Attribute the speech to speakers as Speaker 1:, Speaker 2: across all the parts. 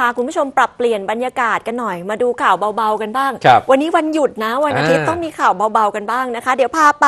Speaker 1: พาคุณผู้ชมปรับเปลี่ยนบรรยากาศกันหน่อย มาดูข่าวเบาๆกันบ้าง
Speaker 2: ครับ
Speaker 1: วันนี้วันหยุดนะวันอาทิตย์
Speaker 2: อ่า
Speaker 1: ต้องมีข่าวเบาๆกันบ้างนะคะ เดี๋ยวพาไป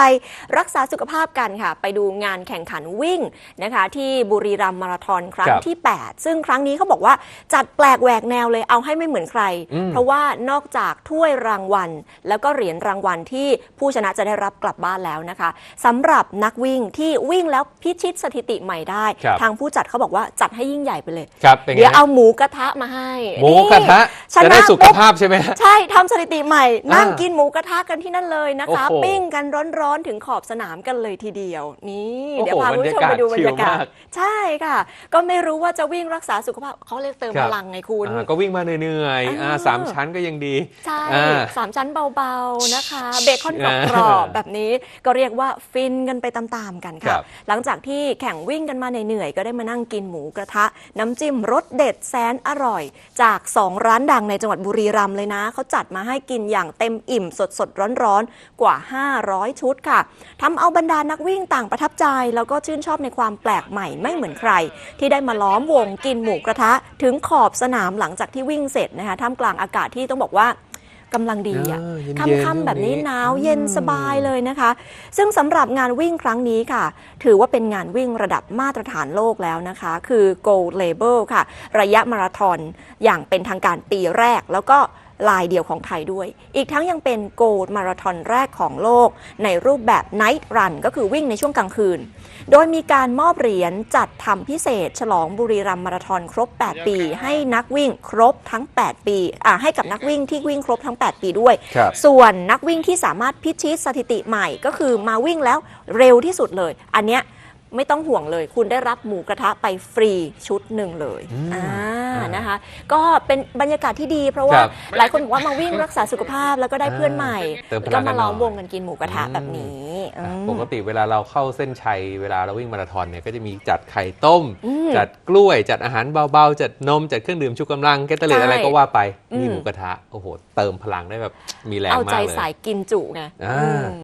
Speaker 1: รักษาสุขภาพกันค่ะ ไปดูงานแข่งขันวิ่งนะคะ ที่บุรีรัมย์มาราธอนครั้ง
Speaker 2: ครับ
Speaker 1: ที่ 8 ซึ่งครั้งนี้เขาบอกว่าจัดแปลกแหวกแนวเลยเอาให้ไม่เหมือนใคร
Speaker 2: อืม
Speaker 1: เพราะว่านอกจากถ้วยรางวัล แล้วก็เหรียญรางวัลที่ผู้ชนะจะได้รับกลับบ้านแล้วนะคะสำหรับนักวิ่งที่วิ่งแล้วพิชิตสถิติใหม่ได้
Speaker 2: ครับ
Speaker 1: ทางผู้จัดเขาบอกว่าจัดให้ยิ่งใหญ่ไปเลย
Speaker 2: ครับเป็นไง
Speaker 1: เดี๋ยว
Speaker 2: ฮะ
Speaker 1: เอาหมูกระทะมาให้
Speaker 2: หมูกระทะ
Speaker 1: นี่
Speaker 2: จะได้
Speaker 1: ชน
Speaker 2: สุขภาพใช่ไหมฮะ
Speaker 1: ใช่ทำสถิติใหม่ นั่ง
Speaker 2: อ่ากิ
Speaker 1: กินหมูกระทะกันที่นั่นเลยนะคะ
Speaker 2: โอ้โห
Speaker 1: ปิ้งกันร้อนๆ ถึงขอบสนามกันเลยทีเดียว นี่
Speaker 2: โอ้โห
Speaker 1: เดี๋ยวพาคุณผู้ชมไปดูบรรยากาศ
Speaker 2: บรรยากาศ
Speaker 1: ใช่ค่ะ ก็ไม่รู้ว่าจะวิ่งรักษาสุขภาพเขาเรียกเติม
Speaker 2: ครั
Speaker 1: พ
Speaker 2: บ
Speaker 1: ลังไงคุณ
Speaker 2: อ่าก็วิ่งมาเหนื่อยๆอ่า
Speaker 1: อ่า
Speaker 2: สามชั้นก็ยังดี
Speaker 1: ใช่
Speaker 2: อ่า
Speaker 1: สามชั้นเบาๆนะคะ เบคอนกร
Speaker 2: อ่า
Speaker 1: อบๆแบบนี้ก็เรียกว่าฟินกันไปตามๆกัน
Speaker 2: ครั
Speaker 1: ค่ะ
Speaker 2: บ
Speaker 1: หลังจากที่แข่งวิ่งกันมาเหนื่อยๆก็ได้มานั่งกินหมูกระทะ น้ำจิ้มรสเด็ดแสนอร่อย จาก 2 ร้านดังในจังหวัดบุรีรัมย์เลยนะ เขาจัดมาให้กินอย่างเต็มอิ่มสดสดร้อนๆกว่า 500 ชุดค่ะทำเอาบรรดานักวิ่งต่างประทับใจ แล้วก็ชื่นชอบในความแปลกใหม่ไม่เหมือนใคร ที่ได้มาล้อมวงกินหมูกระทะ ถึงขอบสนามหลังจากที่วิ่งเสร็จนะคะท่ามกลางอากาศที่ต้องบอกว่า กำลังดีอะ
Speaker 2: เออเย็นๆ
Speaker 1: ค่ำๆแบบนี้
Speaker 2: ช่วงนี้
Speaker 1: หนาวเย็น
Speaker 2: อืม
Speaker 1: สบายเลยนะคะ ซึ่งสำหรับงานวิ่งครั้งนี้ค่ะ ถือว่าเป็นงานวิ่งระดับมาตรฐานโลกแล้วนะคะ คือ Gold Label ค่ะ ระยะมาราธอนอย่างเป็นทางการปีแรก แล้วก็ ลายเดียวของไทยด้วย อีกทั้งยังเป็นโกลด์มาราธอนแรกของโลก ในรูปแบบ Night Run ก็คือวิ่งในช่วงกลางคืน โดยมีการมอบเหรียญจัดทำพิเศษ ฉลองบุรีรัมย์มาราธอนครบ 8 ปี ให้นักวิ่งครบทั้ง 8 ปีอ่าให้กับนักวิ่งที่วิ่งครบทั้ง 8 ปีด้วย
Speaker 2: ครับ
Speaker 1: ส่วนนักวิ่งที่สามารถพิชิตสถิติใหม่ก็คือมาวิ่งแล้วเร็วที่สุดเลย อันเนี้ยไม่ต้องห่วงเลย คุณได้รับหมูกระทะไปฟรีชุดหนึ่งเลย
Speaker 2: อืม
Speaker 1: อ่า
Speaker 2: อ่า น
Speaker 1: นะคะ ก็เป็นบรรยากาศที่ดี เพราะว่า
Speaker 2: ครับ
Speaker 1: หลายคนบอกว่ามาวิ่งรักษาสุขภาพแล้วก็ได้เพื่อนใหม่
Speaker 2: เติมพลั
Speaker 1: ก็
Speaker 2: งกั
Speaker 1: มาน
Speaker 2: หน่
Speaker 1: ล้
Speaker 2: อ
Speaker 1: อยมวงกันกินหมูกระทะ
Speaker 2: อืม
Speaker 1: แบบนี้อืม
Speaker 2: ปกติเวลาเราเข้าเส้นชัยเวลาเราวิ่งมาราธอนเนี่ยก็จะมีจัดไข่ต้ม
Speaker 1: อืม
Speaker 2: จัดกล้วย จัดอาหารเบาๆ จัดนม จัดเครื่องดื่มชูกำลังแกตเตอร์เล
Speaker 1: ใช่
Speaker 2: อะไรก็ว่าไป
Speaker 1: อืม
Speaker 2: มีหมูกระทะ โอ้โห เติมพลังได้แบบมีแรง
Speaker 1: เอา
Speaker 2: มา
Speaker 1: ใจ
Speaker 2: กเลย
Speaker 1: สายกินจุไง
Speaker 2: อ่า
Speaker 1: อืม